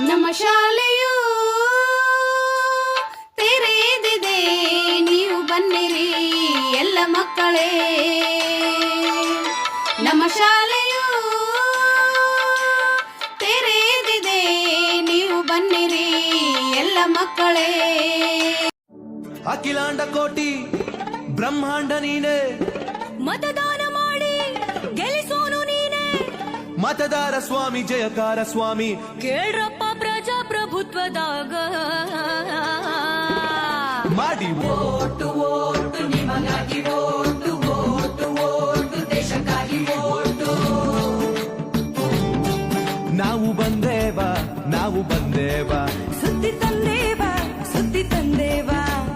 ನಮ್ಮ ಶಾಲೆಯು ತೆರೆದಿದೆ. ನೀವು ಬನ್ನಿರಿ ಎಲ್ಲ ಮಕ್ಕಳೇ. ನಮ್ಮ ಶಾಲೆಯು ತೆರೆದಿದೆ. ನೀವು ಬನ್ನಿರಿ ಎಲ್ಲ ಮಕ್ಕಳೇ. ಅಖಿಲಾಂಡ ಕೋಟಿ ಬ್ರಹ್ಮಾಂಡ ನೀನೇ. ಮತದಾನ ಮಾಡಿ ಗೆಲ್ಲಿಸೋನು ನೀನೇ. ಮತದಾರ ಸ್ವಾಮಿ ಜಯಕಾರ ಸ್ವಾಮಿ. ಕೇಳ್ರಪ್ಪ ಪ್ರಜಾಪ್ರಭುತ್ವದಾಗ ಮಾಡಿ ನಾವು ಬಂದೇವ ನಾವು ಬಂದೇವ ಸುದ್ದಿ ತಂದೇವ ಸುದ್ದಿ ತಂದೇವ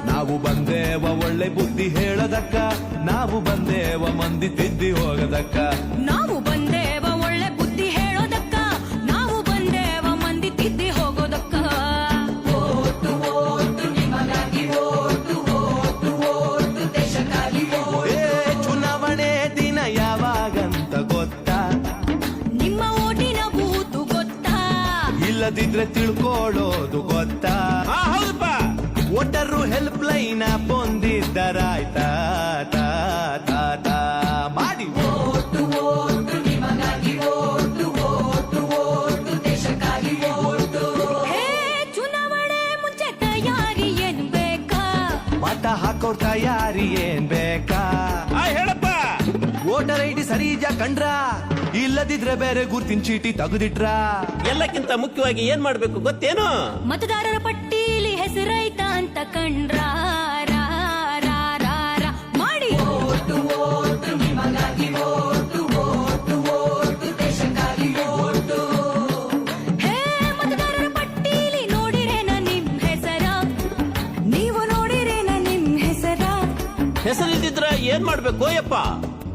ನಾವು ಬಂದೇವ ಒಳ್ಳೆ ಬುದ್ಧಿ ಹೇಳದಕ್ಕ ನಾವು ಬಂದೇವ ಮಂದಿ ತಿದ್ದಿ ಹೋಗದಕ್ಕ ನಾವು ಇಲ್ಲದಿದ್ರೆ ತಿಳ್ಕೊಳ್ಳೋದು ಗೊತ್ತಾ? ಹೌದಪ್ಪ. ಒಟ್ಟರು ಹೆಲ್ಪ್ ಲೈನ್ ಬಂದಿದ್ದರಾಯ್ತ. ಮಾಡಿ. ಹೇ ಚುನಾವಣೆ ಮುಂಚೆ ತಯಾರಿ ಏನ್ ಬೇಕಾ? ಮತ ಹಾಕೋರ್ ತಯಾರಿ ಏನ್ ಬೇಕಾ? ಹೇಳಪ್ಪ. ವೋಟರ್ ಐ ಡಿ ಸರಿಜ ಕಂಡ್ರ? ಇಲ್ಲದಿದ್ರೆ ಬೇರೆ ಗುರ್ತಿನ ಚೀಟಿ ತೆಗೆದಿಟ್ರ? ಎಲ್ಲಕ್ಕಿಂತ ಮುಖ್ಯವಾಗಿ ಏನ್ ಮಾಡ್ಬೇಕು ಗೊತ್ತೇನು? ಮತದಾರರ ಪಟ್ಟೀಲಿ ಹೆಸರೈತ ಅಂತ ಕಂಡ್ರ. ಮಾಡಿ. ಹೇ ಮತದಾರರ ಪಟ್ಟೀಲಿ ನೋಡಿರೇನ ನಿಮ್ ಹೆಸರ? ನೀವು ನೋಡಿರೇನ ನಿಮ್ ಹೆಸರ? ಹೆಸರಿಲ್ದಿದ್ರ ಏನ್ ಮಾಡ್ಬೇಕು ಯಪ್ಪ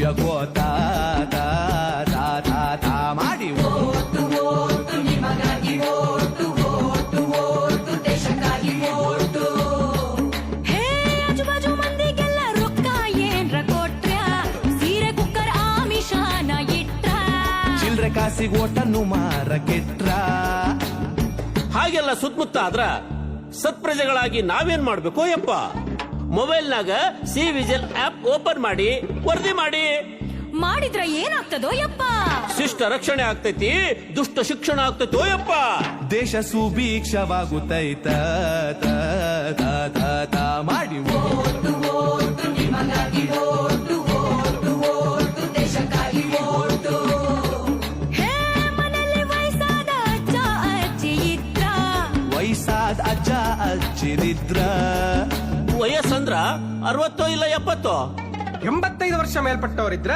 ಭವಿಷ್ಯ ಗೋತಾ ತಾ, ತಾ, ತಾ, ದೇಶಕ್ಕಾಗಿ ಮಾಡಿ ಹೇ ಆಜುಬಾಜು ಮಂದಿಗೆಲ್ಲ ರೊಕ್ಕ ಏನ್ರ ಸೀರೆ ಕುಕ್ಕರ್ ಆಮಿಷಾನ ಇಟ್ರ? ಚಿಲ್ರೆ ಕಾಸಿಗೆ ಓಟನ್ನು ಮಾರಕೆಟ್ರ ಹಾಗೆಲ್ಲ ಸುತ್ತಮುತ್ತ ಆದ್ರ ಸತ್ಪ್ರಜೆಗಳಾಗಿ ನಾವೇನ್ ಮಾಡ್ಬೇಕು ಯಪ್ಪ? ಮೊಬೈಲ್ನಾಗ ಸಿ ವಿಜಿಲ್ ಆಪ್ ಓಪನ್ ಮಾಡಿ ವರದಿ ಮಾಡಿ. ಮಾಡಿದ್ರ ಏನಾಗ್ತದೋ ಯಪ್ಪ. ಶಿಷ್ಟ ರಕ್ಷಣೆ ಆಗ್ತೈತಿ ದುಷ್ಟ ಶಿಕ್ಷಣ ಆಗ್ತೈತೋ ಯಪ್ಪ. ದೇಶ ಸುಭೀಕ್ಷವಾಗುತ್ತೈತ ತ, ತ, ತ, ತ. ಅರವತ್ತೋ ಇಲ್ಲ ಎಪ್ಪತ್ತೋ? ಎಂಬತ್ತೈದು ವರ್ಷ ಮೇಲ್ಪಟ್ಟವರಿದ್ರ?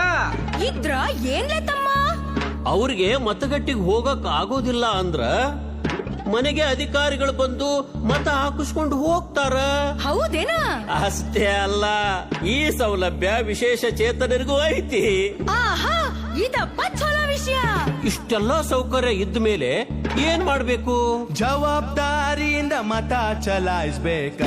ಇದ್ರ ಏನ್ಲೆ ತಮ್ಮ? ಅವ್ರಿಗೆ ಮತಗಟ್ಟಿಗೆ ಹೋಗಕ್ ಆಗೋದಿಲ್ಲ ಅಂದ್ರ ಮನೆಗೆ ಅಧಿಕಾರಿಗಳು ಬಂದು ಮತ ಹಾಕಿಸ್ಕೊಂಡು ಹೋಗ್ತಾರ. ಹೌದೇನಾ? ಅಷ್ಟೇ ಅಲ್ಲ ಈ ಸೌಲಭ್ಯ ವಿಶೇಷ ಚೇತನರಿಗೂ ಐತಿ. ಆಹಾ ಇದಪ್ಪ ಚಲೋ ವಿಷಯ. ಇಷ್ಟೆಲ್ಲ ಸೌಕರ್ಯ ಇದ್ದ ಮೇಲೆ ಏನ್ ಮಾಡ್ಬೇಕು? ಜವಾಬ್ದಾರಿಯಿಂದ ಮತ ಚಲಾಯಿಸ್ಬೇಕ.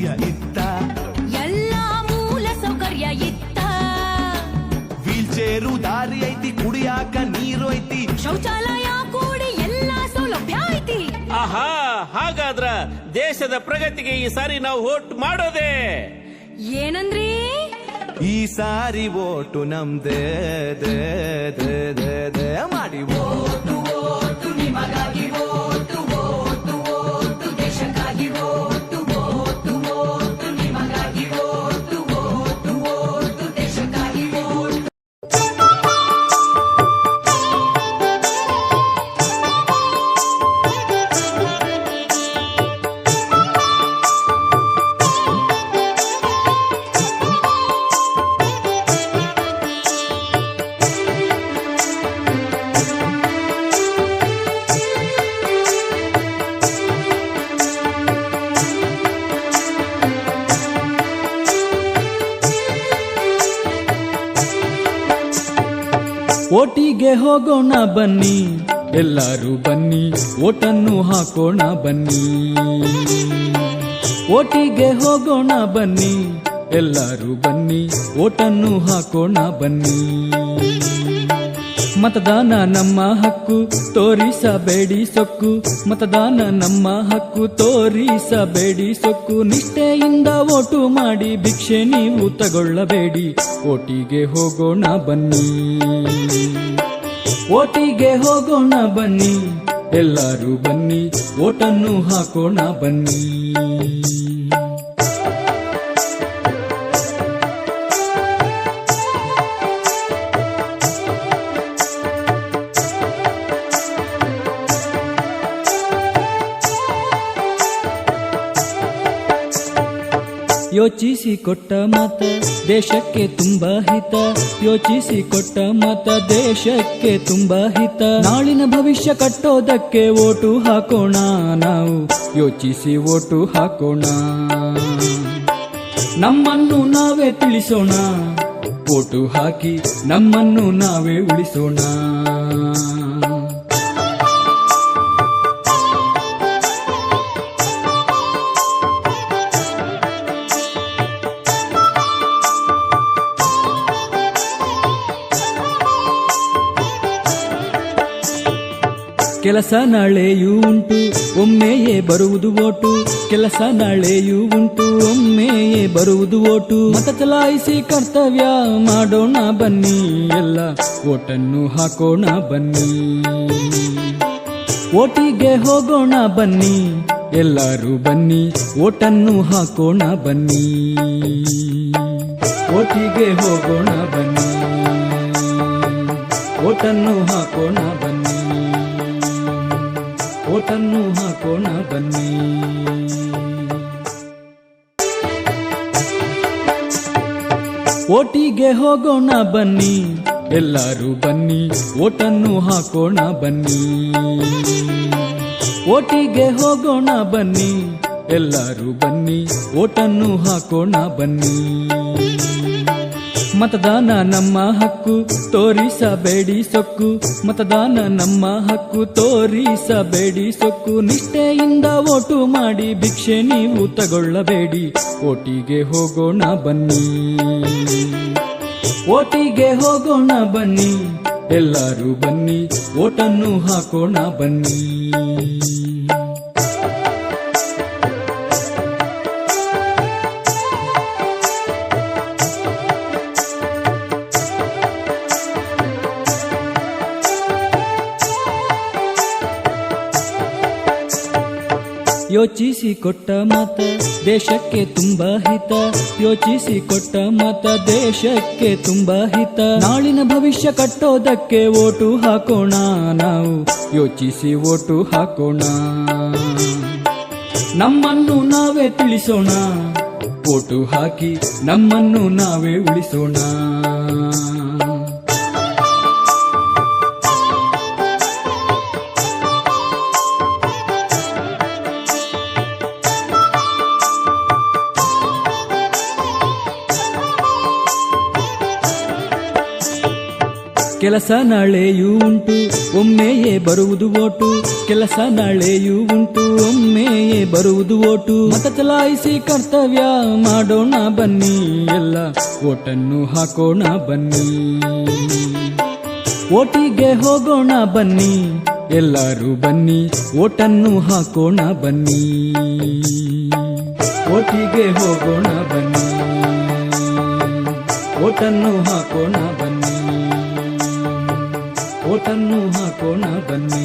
ಸೌಕರ್ಯ ಇತ್ತ ಎಲ್ಲ ಮೂಲ ಸೌಕರ್ಯ ಇತ್ತ ವೀಲ್ ಚೇರು ದಾರಿ ಐತಿ ಕುಡಿಯಾಕ ನೀರು ಐತಿ. ಶೌಚಾಲಯ ಕೂಡಿ ಎಲ್ಲ ಸೌಲಭ್ಯ ಐತಿ. ಆಹಾ ಹಾಗಾದ್ರ ದೇಶದ ಪ್ರಗತಿಗೆ ಈ ಸಾರಿ ನಾವು ವೋಟ್ ಮಾಡೋದೇ? ಏನಂದ್ರಿ? ಈ ಸಾರಿ ಓಟು ನಮ್ದೇ ದೇ ದೇ ದೇ ದೇ ಮಾಡಿ ಓಟಿಗೆ ಹೋಗೋಣ ಬನ್ನಿ. ಎಲ್ಲರೂ ಬನ್ನಿ, ಓಟನ್ನು ಹಾಕೋಣ ಬನ್ನಿ. ಓಟಿಗೆ ಹೋಗೋಣ ಬನ್ನಿ, ಎಲ್ಲರೂ ಬನ್ನಿ, ಓಟನ್ನು ಹಾಕೋಣ ಬನ್ನಿ. ಮತದಾನ ನಮ್ಮ ಹಕ್ಕು, ತೋರಿಸಬೇಡಿ ಸೊಕ್ಕು. ಮತದಾನ ನಮ್ಮ ಹಕ್ಕು, ತೋರಿಸಬೇಡಿ ಸೊಕ್ಕು. ನಿಷ್ಠೆಯಿಂದ ಓಟು ಮಾಡಿ ಭಿಕ್ಷೆ ನೀವು ತಗೊಳ್ಳಬೇಡಿ. ಓಟಿಗೆ ಹೋಗೋಣ ಬನ್ನಿ. ಓಟಿಗೆ ಹೋಗೋಣ ಬನ್ನಿ. ಎಲ್ಲರೂ ಬನ್ನಿ, ಓಟನ್ನು ಹಾಕೋಣ ಬನ್ನಿ. ಯೋಚಿಸಿ ಕೊಟ್ಟ ಮತ ದೇಶಕ್ಕೆ ತುಂಬ ಹಿತ. ಯೋಚಿಸಿ ಕೊಟ್ಟ ಮತ ದೇಶಕ್ಕೆ ತುಂಬ ಹಿತ. ನಾಳಿನ ಭವಿಷ್ಯ ಕಟ್ಟೋದಕ್ಕೆ ಓಟು ಹಾಕೋಣ ನಾವು. ಯೋಚಿಸಿ ಓಟು ಹಾಕೋಣ. ನಮ್ಮನ್ನು ನಾವೇ ತಿಳಿಸೋಣ. ಓಟು ಹಾಕಿ ನಮ್ಮನ್ನು ನಾವೇ ಉಳಿಸೋಣ. ಕೆಲಸ ನಾಳೆಯೂ ಉಂಟು, ಒಮ್ಮೆಯೇ ಬರುವುದು ಓಟು. ಕೆಲಸ ನಾಳೆಯೂ ಉಂಟು, ಒಮ್ಮೆಯೇ ಬರುವುದು ಓಟು. ಮತ ಚಲಾಯಿಸಿ ಕರ್ತವ್ಯ ಮಾಡೋಣ ಬನ್ನಿ, ಎಲ್ಲ ಓಟನ್ನು ಹಾಕೋಣ ಬನ್ನಿ. ಓಟಿಗೆ ಹೋಗೋಣ ಬನ್ನಿ, ಎಲ್ಲರೂ ಬನ್ನಿ, ಓಟನ್ನು ಹಾಕೋಣ ಬನ್ನಿ. ಓಟಿಗೆ ಹೋಗೋಣ ಬನ್ನಿ, ಓಟನ್ನು ಹಾಕೋಣ ಬನ್ನಿ. ಓಟನ್ನು ಹಾಕೋಣ ಬನ್ನಿ. ಓಟಿಗೆ ಹೋಗೋಣ ಬನ್ನಿ. ಎಲ್ಲರೂ ಬನ್ನಿ, ಓಟನ್ನು ಹಾಕೋಣ ಬನ್ನಿ. ಓಟಿಗೆ ಹೋಗೋಣ ಬನ್ನಿ. ಎಲ್ಲರೂ ಬನ್ನಿ, ಓಟನ್ನು ಹಾಕೋಣ ಬನ್ನಿ. ಮತದಾನ ನಮ್ಮ ಹಕ್ಕು, ತೋರಿಸಬೇಡಿ ಸೊಕ್ಕು. ಮತದಾನ ನಮ್ಮ ಹಕ್ಕು, ತೋರಿಸಬೇಡಿ ಸೊಕ್ಕು. ನಿಷ್ಠೆಯಿಂದ ಓಟು ಮಾಡಿ ಭಿಕ್ಷೆ ನೀವು ತಗೊಳ್ಳಬೇಡಿ. ಓಟಿಗೆ ಹೋಗೋಣ ಬನ್ನಿ. ಓಟಿಗೆ ಹೋಗೋಣ ಬನ್ನಿ. ಎಲ್ಲರೂ ಬನ್ನಿ, ಓಟನ್ನು ಹಾಕೋಣ ಬನ್ನಿ. ಯೋಚಿಸಿ ಕೊಟ್ಟ ಮತ ದೇಶಕ್ಕೆ ತುಂಬ ಹಿತ. ಯೋಚಿಸಿ ಕೊಟ್ಟ ಮತ ದೇಶಕ್ಕೆ ತುಂಬ ಹಿತ. ನಾಳಿನ ಭವಿಷ್ಯ ಕಟ್ಟೋದಕ್ಕೆ ಓಟು ಹಾಕೋಣ ನಾವು. ಯೋಚಿಸಿ ಓಟು ಹಾಕೋಣ. ನಮ್ಮನ್ನು ನಾವೇ ತಿಳಿಸೋಣ. ಓಟು ಹಾಕಿ ನಮ್ಮನ್ನು ನಾವೇ ಉಳಿಸೋಣ. ಕೆಲಸ ನಾಳೆಯೂ ಉಂಟು, ಒಮ್ಮೆಯೇ ಬರುವುದು ಓಟು. ಕೆಲಸ ನಾಳೆಯೂ ಉಂಟು, ಒಮ್ಮೆಯೇ ಬರುವುದು ಓಟು. ಮತ ಚಲಾಯಿಸಿ ಕರ್ತವ್ಯ ಮಾಡೋಣ ಬನ್ನಿ, ಎಲ್ಲ ಓಟನ್ನು ಹಾಕೋಣ ಬನ್ನಿ. ಓಟಿಗೆ ಹೋಗೋಣ ಬನ್ನಿ, ಎಲ್ಲರೂ ಬನ್ನಿ, ಓಟನ್ನು ಹಾಕೋಣ ಬನ್ನಿ. ಓಟಿಗೆ ಹೋಗೋಣ ಬನ್ನಿ, ಓಟನ್ನು ಹಾಕೋಣ ಬನ್ನಿ. ಓಟನ್ನು ಹಾಕೋಣ ಬನ್ನಿ